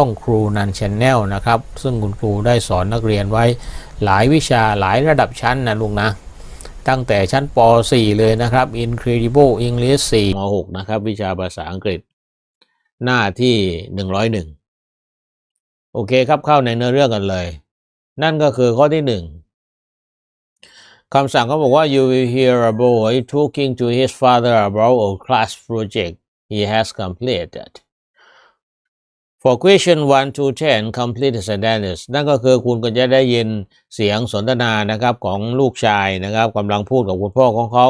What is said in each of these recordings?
ช่องครูนันชแนลนะครับ ซึ่งคุณครูได้สอนนักเรียนไว้หลายวิชาหลายระดับชั้นนะลุงนะ ตั้งแต่ชั้นป .4 เลยนะครับ Incredible English 4ม .6 นะครับ วิชาภาษาอังกฤษ หน้าที่ 101 โอเคครับเข้าในเนื้อเรื่องกันเลย นั่นก็คือข้อที่หนึ่งคำสั่งเขาบอกว่า you will hear a boy talking to his father about a class project he has completed for question 1 to 10 complete sentences นั่นก็คือคุณก็จะได้ยินเสียงสนทนานะครับของลูกชายนะครับกำลังพูดกับคุณพ่อของเขา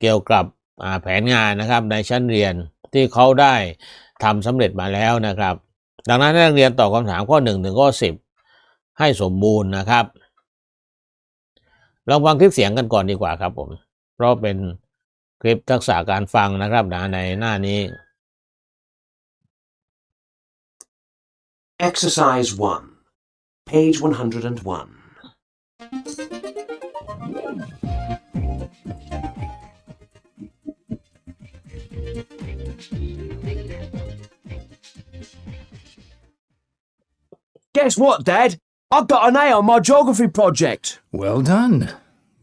เกี่ยวกับแผนงานนะครับในชั้นเรียนที่เขาได้ทำสำเร็จมาแล้วนะครับ ดังนั้นนักเรียนตอบคำถามข้อ1ถึงข้อ10 ให้สมบูรณ์นะครับลองฟังคลิปเสียงกันก่อนดีกว่าครับผม เพราะเป็นคลิปทักษะการฟังนะครับนะในหน้านี้ Exercise 1, page 101. Guess what, Dad? I got an A on my geography project. Well done.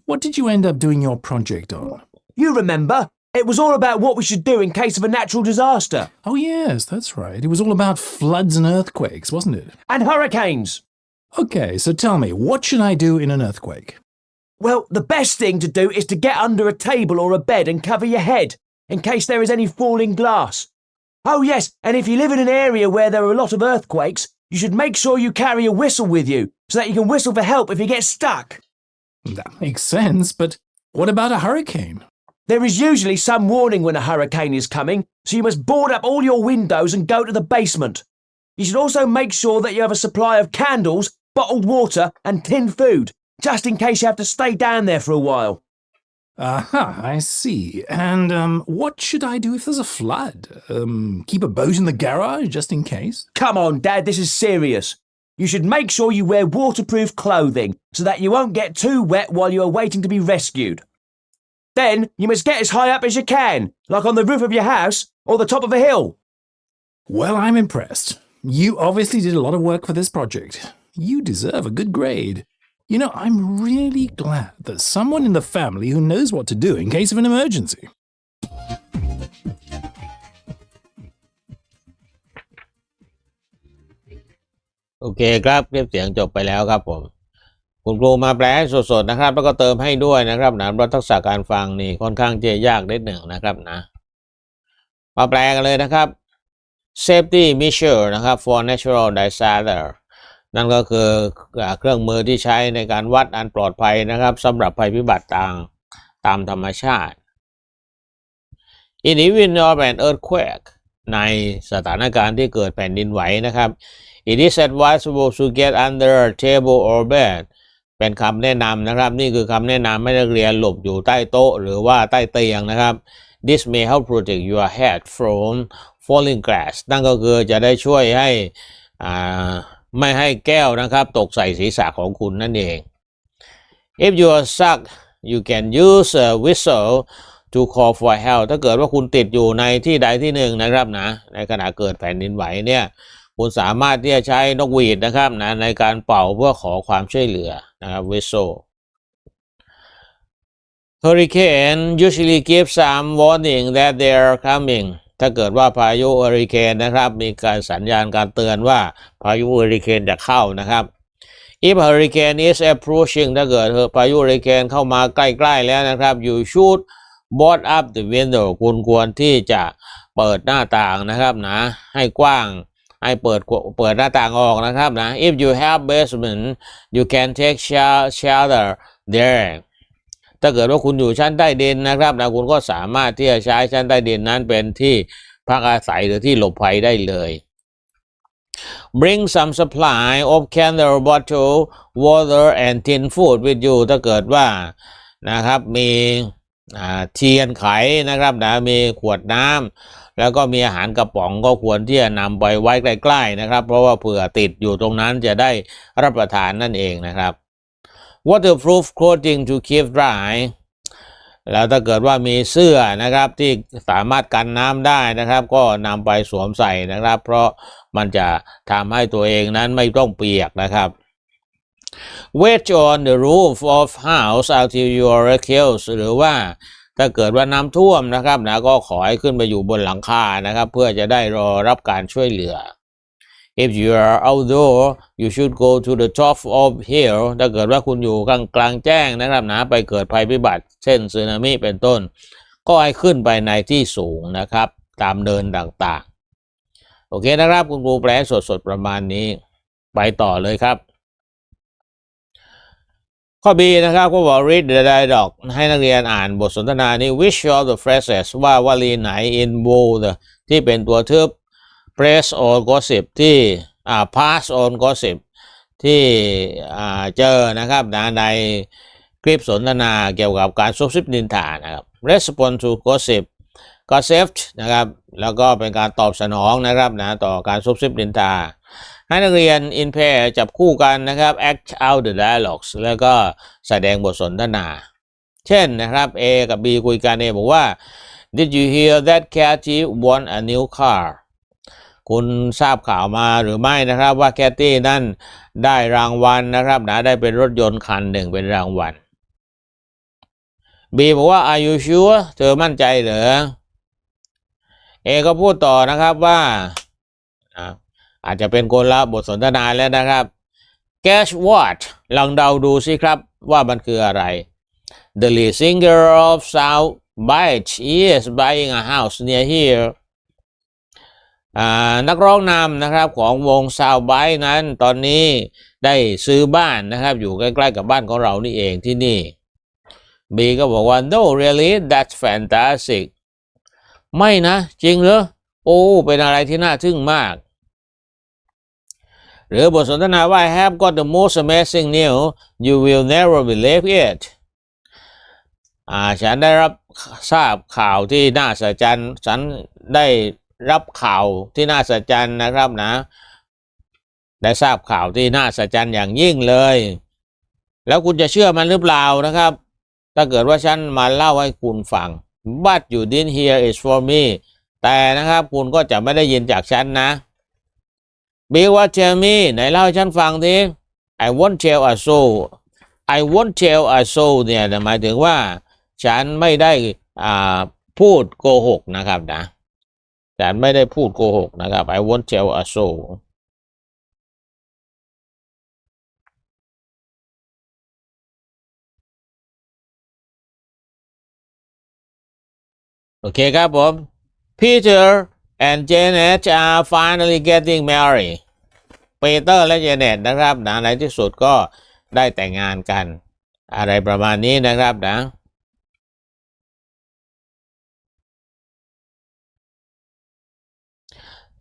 What did you end up doing your project on? You remember? It was all about what we should do in case of a natural disaster Oh, yes, that's right. It was all about floods and earthquakes, wasn't it? and hurricanes. Okay, so tell me, what should I do in an earthquake? Well, the best thing to do is to get under a table or a bed and cover your head in case there is any falling glass. Oh, yes, and if you live in an area where there are a lot of earthquakes, you should make sure you carry a whistle with you so that you can whistle for help if you get stuck. That makes sense, but what about a hurricane? There is usually some warning when a hurricane is coming, so you must board up all your windows and go to the basement. You should also make sure that you have a supply of candles, bottled water, and tinned food, just in case you have to stay down there for a while. Aha, I see. And um, what should I do if there's a flood? Um, keep a boat in the garage just in case? Come on, Dad, this is serious. You should make sure you wear waterproof clothing so that you won't get too wet while you are waiting to be rescued. Then you must get as high up as you can, like on the roof of your house or the top of a hill. Well, I'm impressed. You obviously did a lot of work for this project. You deserve a good grade. You know, I'm really glad there's someone in the family who knows what to do in case of an emergency. โอเคครับคลิปเสียงจบไปแล้วครับผม คุณครูมาแปลให้สดๆนะครับ แล้วก็เติมให้ด้วยนะครับนะเพราะทักษะการฟังนี่ค่อนข้างจะยากนิดหนึ่งนะครับนะ มาแปลกันเลยนะครับ safety measure นะครับ for natural disaster นั่นก็คือเครื่องมือที่ใช้ในการวัดอันปลอดภัยนะครับสำหรับภัยพิบัติต่างตามธรรมชาติ in event of an earthquake ในสถานการณ์ที่เกิดแผ่นดินไหวนะครับ It is advisable to get under a table or bed เป็นคำแนะนำนะครับ นี่คือคำแนะนำให้นักเรียนหลบอยู่ใต้โต๊ะ หรือว่าใต้เตียงนะครับ This may help protect your head from falling glass นั่นก็คือจะได้ช่วยให้อ่าไม่ให้แก้วนะครับ ตกใส่ศีรษะของคุณนั่นเอง If you are stuck you can use a whistle to call for help ถ้าเกิดว่าคุณติดอยู่ในที่ใดที่หนึ่งนะครับนะ ในขณะเกิดแผ่นดินไหวเนี่ย คุณสามารถที่จะใช้นกหวีดนะครับนะในการเป่าเพื่อขอความช่วยเหลือนะครับ whistle Hurricane usually give some warning that they are coming ถ้าเกิดว่าพายุเฮอริเคนนะครับ มีการสัญญาณการเตือนว่าพายุเฮอริเคนจะเข้านะครับ if hurricane is approaching ถ้าเกิดพายุเฮอริเคนเข้ามาใกล้ๆแล้วนะครับ you should board up the window คุณควรที่จะเปิดหน้าต่างนะครับนะให้กว้าง ให้เปิดเปิดหน้าต่างออกนะครับนะ if you have basement you can take shelter there ถ้าเกิดว่าคุณอยู่ชั้นใต้ดินนะครับนะคุณก็สามารถที่จะใช้ชั้นใต้ดินนั้นเป็นที่พักอาศัยหรือที่หลบภัยได้เลย bring some supply of candle bottle water and tin food with you ถ้าเกิดว่านะครับมี เทียนไขนะครับนะมีขวดน้ำแล้วก็มีอาหารกระป๋องก็ควรที่จะนำไปไว้ใกล้ๆนะครับ เพราะว่าเผื่อติดอยู่ตรงนั้นจะได้รับประทานนั่นเองนะครับ waterproof clothing to keep dry แล้วถ้าเกิดว่ามีเสื้อนะครับที่สามารถกันน้ำได้นะครับ ก็นำไปสวมใส่นะครับ เพราะมันจะทำให้ตัวเองนั้นไม่ต้องเปียกนะครับ Wait on the roof of house until you are killed หรือว่าถ้าเกิดว่าน้ำท่วมนะครับนะก็ขอให้ขึ้นไปอยู่บนหลังคานะครับ เพื่อจะได้รอรับการช่วยเหลือ If you are outdoor you should go to the top of hill ถ้าเกิดว่าคุณอยู่กลางกลางแจ้งนะครับนะไปเกิดภัยพิบัติ เช่นสึนามิเป็นต้น ก็ให้ขึ้นไปในที่สูงนะครับ ตามเดินต่างๆ โอเคนะครับ คุณครูแปลสดๆประมาณนี้ ไปต่อเลยครับ ข้อ B นะครับก็บอก read the dialogue ให้นักเรียนอ่านบทสนทนานี้ which of the phrases ว่าวลีไหน in bold ที่เป็นตัวทึบ press on gossip ที่อ่า pass on gossip ที่อ่าเจอนะครับในคลิปสนทนาเกี่ยวกับการซุบซิบนินทานะครับ respond to gossip gossip นะครับแล้วก็เป็นการตอบสนองนะครับนะต่อการซุบซิบนินทา ให้นักเรียน in pair จับคู่กันนะครับ act out the dialogues แล้วก็แสดงบทสนทนา เช่นนะครับ A กับ B คุยกัน A บอกว่า did you hear that Cathy won a new car คุณทราบข่าวมาหรือไม่นะครับว่าแคทตี้นั่นได้รางวัลนะครับนะได้เป็นรถยนต์คันหนึ่งเป็นรางวัล B บอกว่า are you sure เธอมั่นใจเหรอ A ก็พูดต่อนะครับว่าอ่า อาจจะเป็นคนละบทสนทนาแล้วนะครับ Guess what ลองเดาดูสิครับว่ามันคืออะไร The lead singer of South Beach is buying a house near here นักร้องนำนะครับของวง South Beach นั้นตอนนี้ได้ซื้อบ้านนะครับ อยู่ใกล้ๆกับบ้านของเรานี่เองที่นี่ B ก็บอกว่า no really that's fantastic ไม่นะ จริงเหรอ โอ้ เป็นอะไรที่น่าทึ่งมาก หรือบทสนทนาว่า I have got the most amazing news you will never believe it อ่าฉันได้รับทราบข่าวที่น่าสะใจฉันได้รับข่าวที่น่าสะใจนะครับนะ ได้ทราบข่าวที่น่าสะใจอย่างยิ่งเลย แล้วคุณจะเชื่อมันหรือเปล่านะครับ ถ้าเกิดว่าฉันมาเล่าให้คุณฟัง but you didn't hear it from me แต่นะครับคุณก็จะไม่ได้ยินจากฉันนะ b ว่า tell me ไหนเล่าให้ฉันฟังที I won't tell a soul I won't tell a soul เนี่ยหมายถึงว่าฉันไม่ได้อ่าพูดโกหกนะครับนะฉันไม่ได้พูดโกหกนะครับ I won't tell a soul โอเคครับผม Peter and Janet are finally getting married ปีเตอร์และเจเนตนะครับนะในที่สุดก็ได้แต่งงานกัน อะไรประมาณนี้นะครับนะ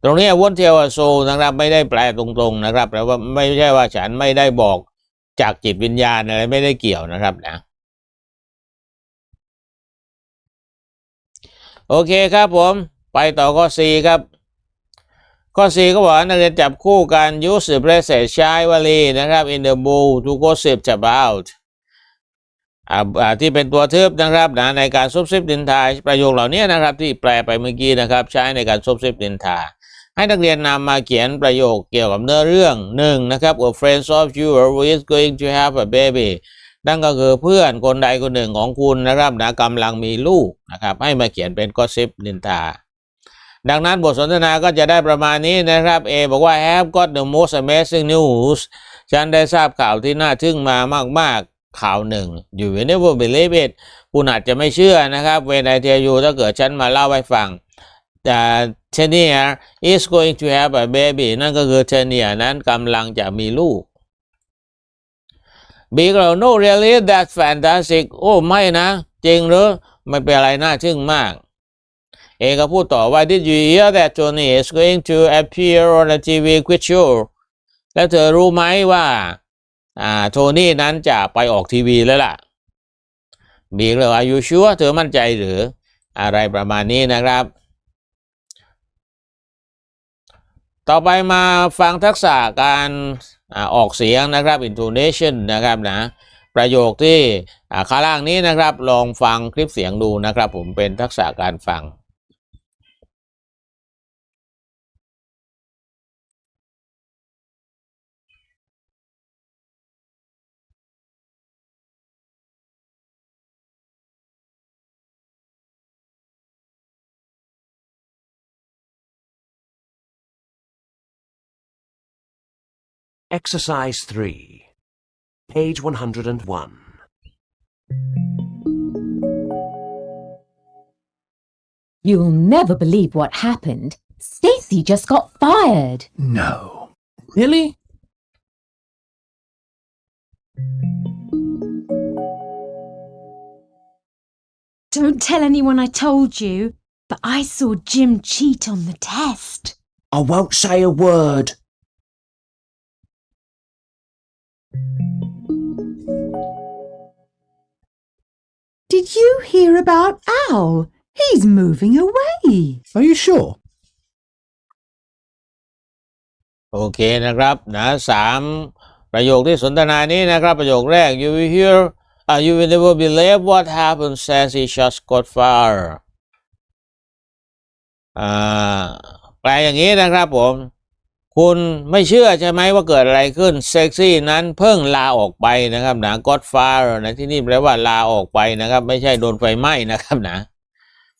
ตรงนี้วนเทวโซนะครับไม่ได้แปลตรงๆนะครับแปลว่าไม่ใช่ว่าฉันไม่ได้บอกจากจิตวิญญาณอะไรไม่ได้เกี่ยวนะครับนะโอเคครับผม ไปต่อข้อ C ครับ ข้อ C ก็บอกว่านักเรียนจับคู่กัน use the present ใช้วลีนะครับ in the book to gossip about ที่เป็นตัวทึบนะครับนะในการซุบซิบดินทาประโยคเหล่านี้นะครับที่แปลไปเมื่อกี้นะครับ ใช้ในการซุบซิบดินทา ให้นักเรียนนำมาเขียนประโยคเกี่ยวกับเนื้อเรื่องหนึ่งนะครับ a friend of yours who is going to have a baby นั่นก็คือเพื่อนคนใดคนหนึ่งของคุณนะครับนะกำลังมีลูกนะครับให้มาเขียนเป็นก็ซิบนินทา ดังนั้นบทสนทนาก็จะได้ประมาณนี้นะครับ A บอกว่า have got the most amazing news ฉันได้ทราบข่าวที่น่าทึ่งมามาก ๆ ข่าวหนึ่ง you will never believe it คุณอาจจะไม่เชื่อนะครับ when I tell you ถ้าเกิดฉันมาเล่าให้ฟังแต่เทเนีย is going to have a baby นั่นก็คือเทเนียนั้นกำลังจะมีลูก B ก็บอก no really that's fantastic โอ้ไม่นะ จริงหรือไม่เป็นอะไรน่าทึ่งมาก เอก็พูดต่อว่า did you hear that Tony is going to appear on a TV quiz show แล้วเธอรู้ไหมว่าอ่าโทนี่นั้นจะไปออกทีวีแล้วล่ะบีกเลยว่า you sure เธอมั่นใจหรืออะไรประมาณนี้นะครับ ต่อไปมาฟังทักษะการอออกเสียงนะครับ intonation นะครับนะประโยคที่ข้างล่างนี้นะครับ ลองฟังคลิปเสียงดูนะครับ ผมเป็นทักษะการฟัง Exercise 3. Page 101. You'll never believe what happened. Stacy just got fired. No. Really? Don't tell anyone I told you, but I saw Jim cheat on the test. I won't say a word. Did you hear about Al? He's moving away. Are you sure? โอเคนะครับนะสามประโยคที่สนทนานี้นะครับ ประโยคแรก you will hear uh, you will never believe what happened since he just got fired อ่าแปลอย่างนี้นะครับผม คุณไม่เชื่อใช่ไหมว่าเกิดอะไรขึ้นเซ็กซี่นั้นเพิ่งลาออกไปนะครับนะ got fired นะที่นี่แปลว่าลาออกไปนะครับ ไม่ใช่โดนไฟไหม้นะครับนะ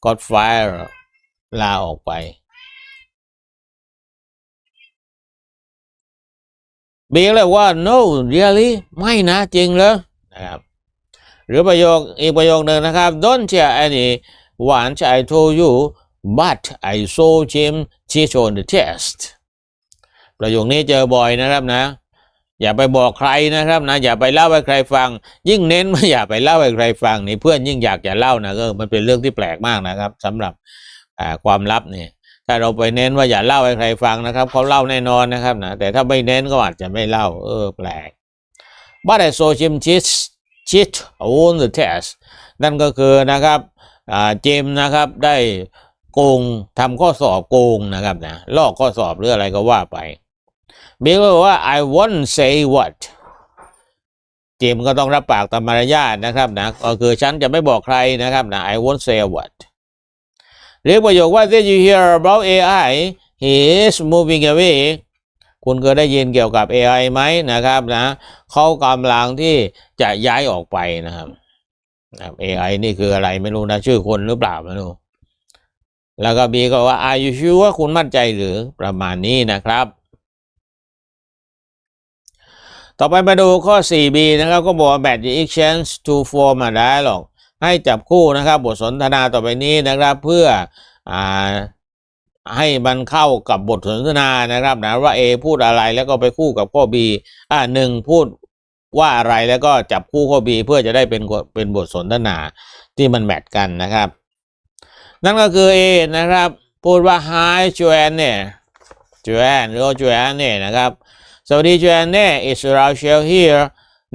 got fired ลาออกไปบีเลยว่า no really ไม่นะจริงเหรอนะครับหรือประโยคอีกประโยคหนึ่งนะครับ don't tell any once I told you but I saw Jim cheat on the test ประโยคนี้เจอบ่อยนะครับนะ อย่าไปบอกใครนะครับนะ อย่าไปเล่าให้ใครฟัง ยิ่งเน้นว่าอย่าไปเล่าให้ใครฟังนี่เพื่อนยิ่งอยากจะเล่านะก็มันเป็นเรื่องที่แปลกมากนะครับสำหรับความลับเนี่ยถ้าเราไปเน้นว่าอย่าเล่าให้ใครฟังนะครับเขาเล่าแน่นอนนะครับนะแต่ถ้าไม่เน้นก็อาจจะไม่เล่าเออแปลก but I saw Jim cheat cheat on the test นั่นก็คือนะครับเจมส์นะครับได้โกงทำข้อสอบโกงนะครับนะลอกข้อสอบหรืออะไรก็ว่าไป เบลก็บอกว่า I won't say what เจมก็ต้องรับปากตามมารยาทนะครับนะก็คือฉันจะไม่บอกใครนะครับนะ I won't say what เรียกประโยคว่า Did you hear about AI he is moving away คุณเคยได้ยินเกี่ยวกับ AI ไหมนะครับนะเขากำลังที่จะย้ายออกไปนะครับนะครับ AI นี่คืออะไรไม่รู้นะชื่อคนหรือเปล่าไม่รู้แล้วก็บีก็ว่า Are you sure ว่าคุณมั่นใจหรือประมาณนี้นะครับ ต่อไปมาดูข้อ 4b นะครับ ก็บอกว่า match the exchange to form a dialogue ให้จับคู่นะครับ บทสนทนาต่อไปนี้นะครับ เพื่ออให้มันเข้ากับบทสนทนานะครับนะว่า A พูดอะไรแล้วก็ไปคู่กับข้อ B อ่าหนึ่งพูดว่าอะไรแล้วก็จับคู่ข้อ B เพื่อจะได้เป็นเป็นบทสนทนาที่มันแมทกันนะครับ นั่นก็คือ A นะครับ พูดว่า Hi Joanne เนี่ย Joanne หรือว่า Joanne เนี่ยนะครับ สวัสดี Joanne เนี่ย is Rachel here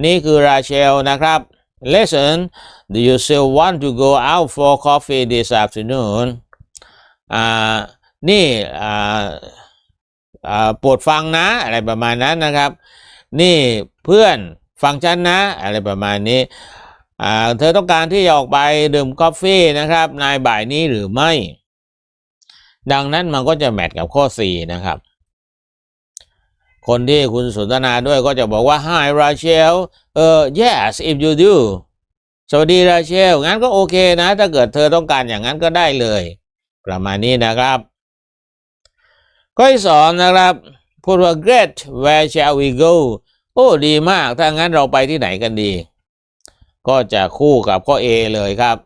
นี่คือ Rachel นะครับ Listen do you still want to go out for coffee this afternoon อ่านี่อ่าอ่าโปรดฟังนะ อะไรประมาณนั้นนะครับ นี่เพื่อนฟังฉันนะ อะไรประมาณนี้อ่าเธอต้องการที่จะออกไปดื่มกาแฟนะครับในบ่ายนี้หรือไม่ ดังนั้นมันก็จะแมทกับข้อ 4 นะครับ คนที่คุณสนทนาด้วยก็จะบอกว่า Hi Rachel เออ yes if you do สวัสดีราเชล งั้นก็โอเคนะ ถ้าเกิดเธอต้องการอย่างนั้นก็ได้เลย ประมาณนี้นะครับข้อที่สองนะครับ พูดว่า great where shall we go โอ้ดีมาก ถ้างั้นเราไปที่ไหนกันดี ก็จะคู่กับข้อ A เลยครับ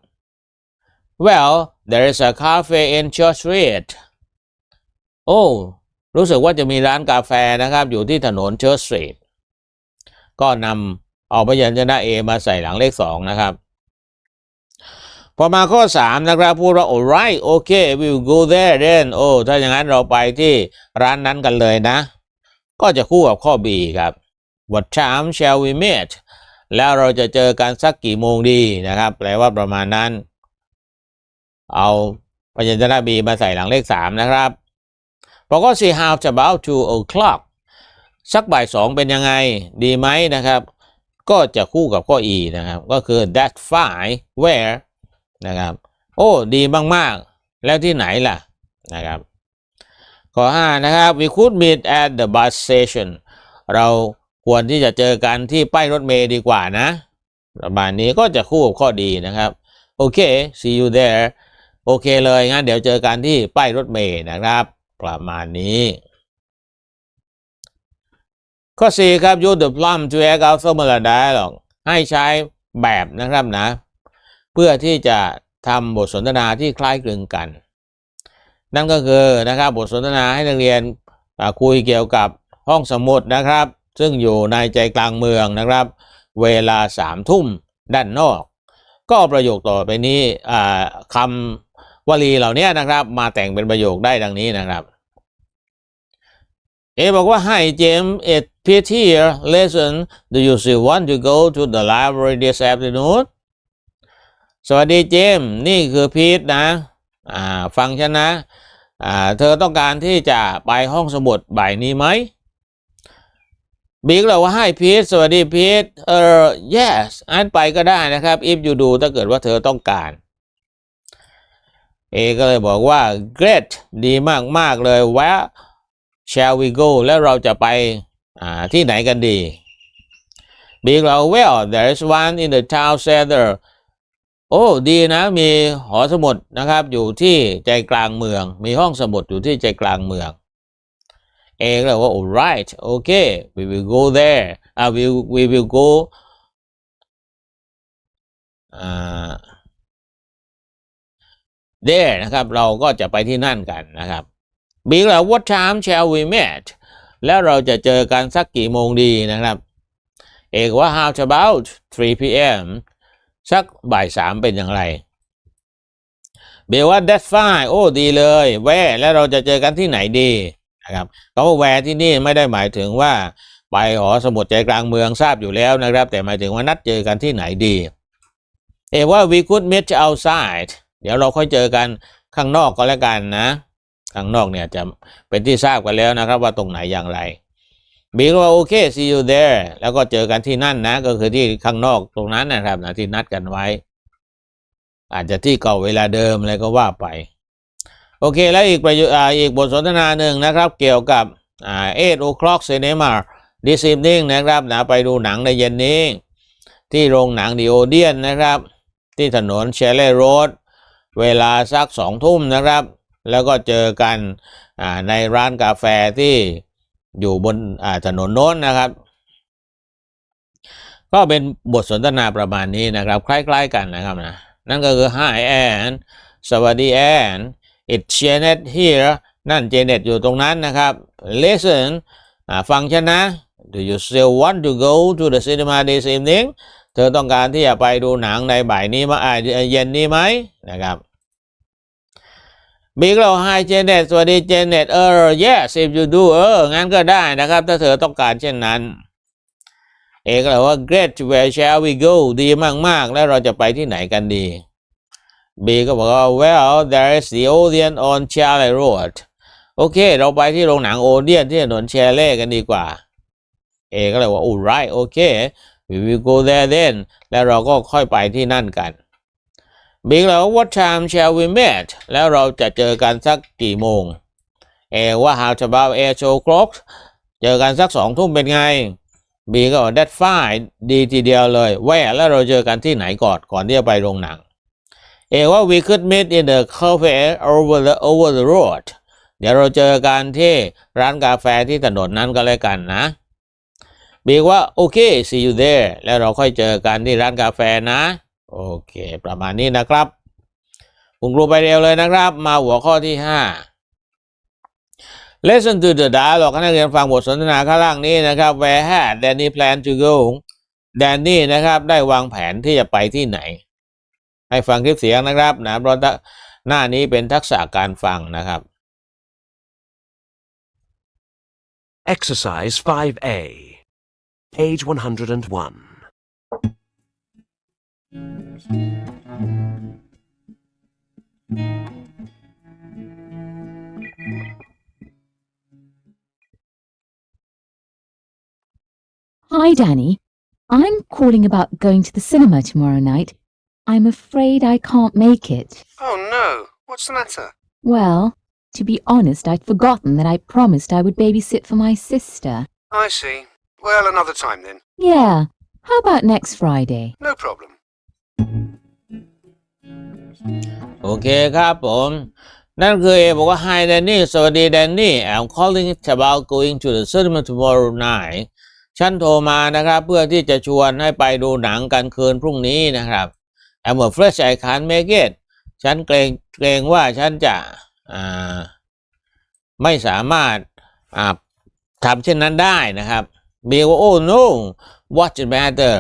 well there is a cafe in Church Street โอ้ รู้สึกว่าจะมีร้านกาแฟนะครับ อยู่ที่ถนน Church Street ก็นำเอาพยัญชนะ A มาใส่หลังเลขสองนะครับพอมาข้อ 3 นะครับพูดว่า alright okay we'll go there then โอ้ถ้าอย่างนั้นเราไปที่ร้านนั้นกันเลยนะ ก็จะคู่กับข้อ B ครับ what time shall we meet แล้วเราจะเจอกันสักกี่โมงดีนะครับ แปลว่าประมาณนั้น เอาพยัญชนะ B มาใส่หลังเลข 3 นะครับ พอก็ see how about two o'clock สักบ่ายสองเป็นยังไงดีไหมนะครับ ก็จะคู่กับข้อ e นะครับ ก็คือ that fine where นะครับ โอ้ ดีมาก ๆ แล้วที่ไหนล่ะนะครับ ข้อ 5 นะครับ we could meet at the bus station เราควรที่จะเจอกันที่ป้ายรถเมล์ดีกว่านะ ประมาณนี้ก็จะคู่กับข้อดีนะครับ โอเค see you there โอเคเลยงั้นเดี๋ยวเจอกันที่ป้ายรถเมล์นะครับ ประมาณนี้ ข้อ 4 ครับ use the plum to act out formula dialogue ให้ใช้แบบนะครับนะ เพื่อที่จะทำบทสนทนาที่คล้ายคลึงกัน นั่นก็คือนะครับบทสนทนาให้นักเรียนคุยเกี่ยวกับห้องสมุดนะครับ ซึ่งอยู่ในใจกลางเมืองนะครับ เวลาสามทุ่มด้านนอก ก็ประโยคต่อไปนี้คำ วลีเหล่านี้นะครับ มาแต่งเป็นประโยคได้ดังนี้นะครับ เอบอกว่า Hi James it Pete here listen do you still want to go to the library this afternoon สวัสดีเจมนี่คือพีทนะอ่าฟังฉันนะอ่าเธอต้องการที่จะไปห้องสมุดบ่ายนี้ไหมบิ๊กเราว่าให้พีทสวัสดีพีทเออ yes อันไปก็ได้นะครับ if you do ถ้าเกิดว่าเธอต้องการ เอก็เลยบอกว่า great ดีมาก ๆ เลย where shall we go แล้วเราจะไปที่ไหนกันดีบิ๊กเรา well there is one in the town center โอ้ดีนะ มีหอสมุดนะครับ อยู่ที่ใจกลางเมือง มีห้องสมุดอยู่ที่ใจกลางเมือง เอก็เลยว่า alright okay we will go there อ่า we we will go อ่า there นะครับเราก็จะไปที่นั่นกันนะครับบิ๊กแล้ว what time shall we meet แล้วเราจะเจอกันสักกี่โมงดีนะครับ เอกว่า how about 3 p.m. สักบ่ายสามเป็นอย่างไร เบลว่า that's fine โอ้ดีเลย แวแล้วเราจะเจอกันที่ไหนดีนะครับคำว่าแวที่นี่ไม่ได้หมายถึงว่าไปหอสมุดใจกลางเมืองทราบอยู่แล้วนะครับ แต่หมายถึงว่านัดเจอกันที่ไหนดี เอกว่า we could meet outside เดี๋ยวเราค่อยเจอกันข้างนอกก็แล้วกันนะ ข้างนอกเนี่ยจะเป็นที่ทราบกันแล้วนะครับ ว่าตรงไหนอย่างไรบีก็ว่าโอเค see you there แล้วก็เจอกันที่นั่นนะ ก็คือที่ข้างนอกตรงนั้นนะครับนะที่นัดกันไว้ อาจจะที่เก่าเวลาเดิมอะไรก็ว่าไป โอเค แล้วอีกประโยคอ่าอีกบทสนทนาหนึ่งนะครับ เกี่ยวกับเอ่า8 o'clock cinema this evening นะครับนะไปดูหนังในเย็นนี้ ที่โรงหนังดีโอเดียนนะครับ ที่ถนนเชลเลโรด เวลาสักสองทุ่มนะครับ แล้วก็เจอกันในร้านกาแฟที่อยู่บนถนนโน้นนะครับ ก็เป็นบทสนทนาประมาณนี้นะครับ คล้ายๆกันนะครับนะนั่นก็คือ Hi Anne สวัสดีแอน It's Janet here นั่นเจเน็ตอยู่ตรงนั้นนะครับ Listen ฟังฉันนะ Do you still want to go to the cinema this evening เธอต้องการที่จะไปดูหนังในบ่ายนี้มาอ่าเย็นนี้ไหมนะครับบิ๊กเรา Hi Janet สวัสดี Janet เออ yes if you do เออ งั้นก็ได้นะครับ ถ้าเธอต้องการเช่นนั้น เอกเลยว่า great where shall we go ดีมาก ๆ แล้วเราจะไปที่ไหนกันดีบีก็บอกว่า well there is the Odeon on Charlie Road โอเค เราไปที่โรงหนังโอเดียนที่ถนนแชร์เล่กันดีกว่า เอก็เลยว่า alright โอเค we will go there then แล้วเราก็ค่อยไปที่นั่นกันบิ๊กแล้ว what time shall we meet แล้วเราจะเจอกันสักกี่โมงเอว่า how about eight o'clock เจอกันสักสองทุ่มเป็นไงบีก็บอก that fine ดีทีเดียวเลยแวะแล้วเราเจอกันที่ไหนก่อนก่อนที่จะไปโรงหนัง เอว่า we could meet in the cafe over the over the road เดี๋ยวเราเจอกันที่ร้านกาแฟที่ถนนนั้นก็แล้วกันนะ บีว่าโอเค see you there แล้วเราค่อยเจอกันที่ร้านกาแฟนะ โอเค ประมาณนี้นะครับคุณครูไปเร็วเลยนะครับ มาหัวข้อที่ 5 Listen to the dialogue ให้นักเรียนฟังบทสนทนาข้างล่างนี้นะครับ Where had Danny plan to go Danny นะครับได้วางแผนที่จะไปที่ไหน ให้ฟังคลิปเสียงนะครับนะเพราะหน้านี้เป็นทักษะการฟังนะครับ Exercise 5A. Page 101. Hi, Danny. I'm calling about going to the cinema tomorrow night. I'm afraid I can't make it. Oh no, what's the matter? Well, to be honest, I'd forgotten that I promised I would babysit for my sister. I see. Well, another time then. Yeah, how about next Friday? No problem. โอเคครับผม นั่นคือเอบอกว่า Hi Danny สวัสดี Danny I'm calling about going to the cinema tomorrow night ฉันโทรมานะครับ เพื่อที่จะชวนให้ไปดูหนังกันคืนพรุ่งนี้นะครับ I'm afraid I can't make it ฉันเกรงเกรงว่าฉันจะอ่าไม่สามารถอ่าทำเช่นนั้นได้นะครับ บีว่า oh no what's the matter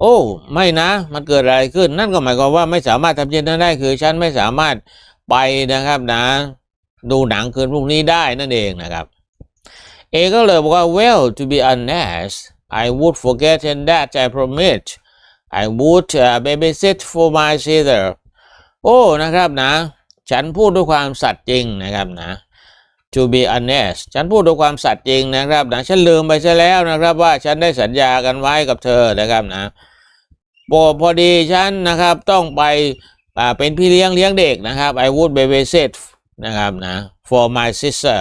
โอ้ ไม่นะ มันเกิดอะไรขึ้น นั่นก็หมายความว่าไม่สามารถทำเช่นนั้นได้คือฉันไม่สามารถไปนะครับนะ ดูหนังคืนพรุ่งนี้ได้นั่นเองนะครับ เอก็เลยบอกว่า well to be honest I would forget and that I promise I would uh, babysit for my sister โอ้นะครับนะ ฉันพูดด้วยความสัตย์จริงนะครับนะ to be honest ฉันพูดด้วยความสัตย์จริงนะครับนะฉันลืมไปซะแล้วนะครับ ว่าฉันได้สัญญากันไว้กับเธอนะครับนะพอพอดีฉันนะครับต้องไปอ่าเป็นพี่เลี้ยงเลี้ยงเด็กนะครับ I would babysit นะครับนะ for my sister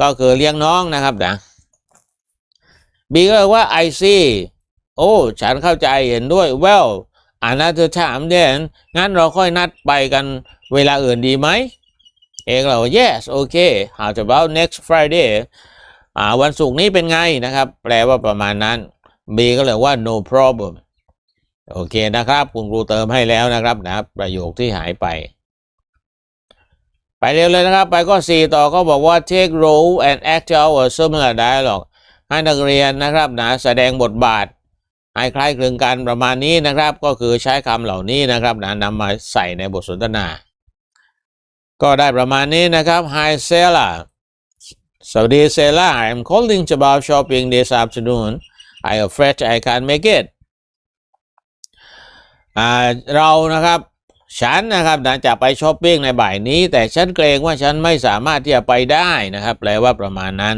ก็คือเลี้ยงน้องนะครับนะบีก็เลยว่า I see โอ้ ฉันเข้าใจเห็นด้วย well another time then งั้นเราค่อยนัดไปกันเวลาอื่นดีไหม เอกเรา yes okay how about next Friday อ่าวันศุกร์นี้เป็นไงนะครับ แปลว่าประมาณนั้น B ก็เลยว่า no problem โอเคนะครับ คุณครูเติมให้แล้วนะครับนะประโยคที่หายไป ไปเร็วเลยนะครับ ไปก็ C ต่อก็บอกว่า take role and act out a similar dialogue ให้นักเรียนนะครับนะแสดงบทบาทให้คล้ายคลึงกันประมาณนี้นะครับ ก็คือใช้คำเหล่านี้นะครับนะนำมาใส่ในบทสนทนา ก็ได้ประมาณนี้นะครับ Hi Sarah สวัสดี Sarah I'm calling about shopping this afternoon I afraid I can't make it อ่าเรานะครับฉันนะครับนะจะไปช้อปปิ้งในบ่ายนี้ แต่ฉันเกรงว่าฉันไม่สามารถที่จะไปได้นะครับ แปลว่าประมาณนั้น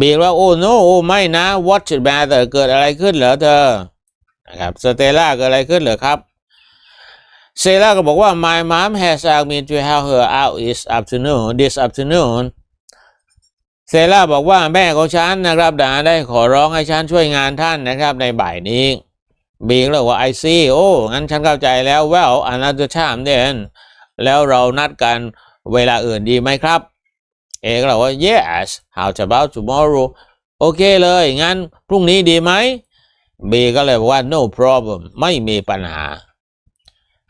บีว่าโอ้ no โอ้ไม่นะ what should matter เกิดอะไรขึ้นเหรอเธอนะครับสเตล่าเกิดอะไรขึ้นเหรอครับ เซล่าก็บอกว่า my mom has asked me to help her out this afternoon this afternoon เซล่าบอกว่าแม่ของฉันนะครับนะได้ขอร้องให้ฉันช่วยงานท่านนะครับในบ่ายนี้บีก็เลยว่า I see โอ้ งั้นฉันเข้าใจแล้ว well another time then แล้วเรานัดกันเวลาอื่นดีไหมครับ เอก็เลยว่า yes how about tomorrow โอเคเลย งั้นพรุ่งนี้ดีไหมบีก็เลยบอกว่า no problem ไม่มีปัญหา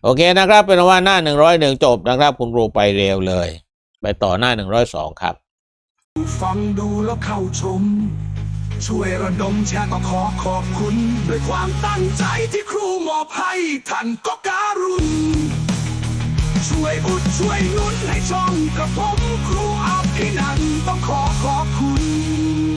โอเคนะครับ เป็นว่าหน้า 101 จบนะครับ คุณครูไปเร็วเลย ไปต่อหน้า 102 ครับ ฟังดูแล้วเข้าชม ช่วยระดมแชร์ก็ขอขอบคุณ ด้วยความตั้งใจที่ครูมอบให้ท่านก็การุณ ช่วยอุดช่วยนุนให้ช่องกระผมครูอาภินันต้องขอขอบคุณ